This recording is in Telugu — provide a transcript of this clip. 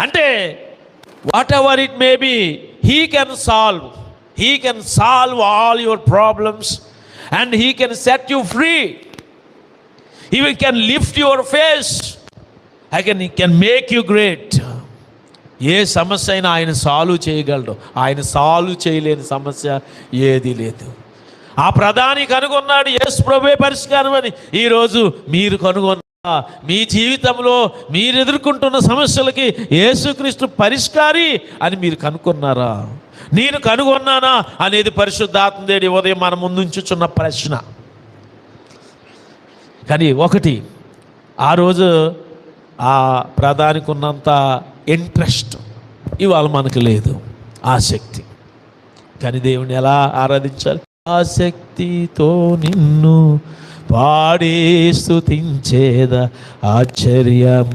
అంటే whatever it may be he can solve he can solve all your problems and he can set you free he can lift your face I can he can make you great ఏ సమస్య అయినా ఆయన సాల్వ్ చేయగలడు. ఆయన సాల్వ్ చేయలేని సమస్య ఏది లేదు. ఆ ప్రధాని కనుగొన్నాడు యేసు ప్రభే పరిష్కారం అని. ఈరోజు మీరు కనుగొన్నారు మీ జీవితంలో మీరు ఎదుర్కొంటున్న సమస్యలకి యేసుక్రీస్తు పరిష్కారి అని మీరు కనుక్కున్నారా నేను కనుగొన్నానా అనేది పరిశుద్ధాత్మదేడి ఉదయం మన ముందుంచుచున్న ప్రశ్న. కానీ ఒకటి ఆ రోజు ఆ ప్రధానికి ఉన్నంత ఇంట్రెస్ట్ ఇవాళ మనకు లేదు ఆసక్తి కానీ దేవుని ఎలా ఆరాధించాలి? ఆసక్తితో నిన్ను పాడే స్థుతించేద ఆశ్చర్యమాశ్చర్యమే.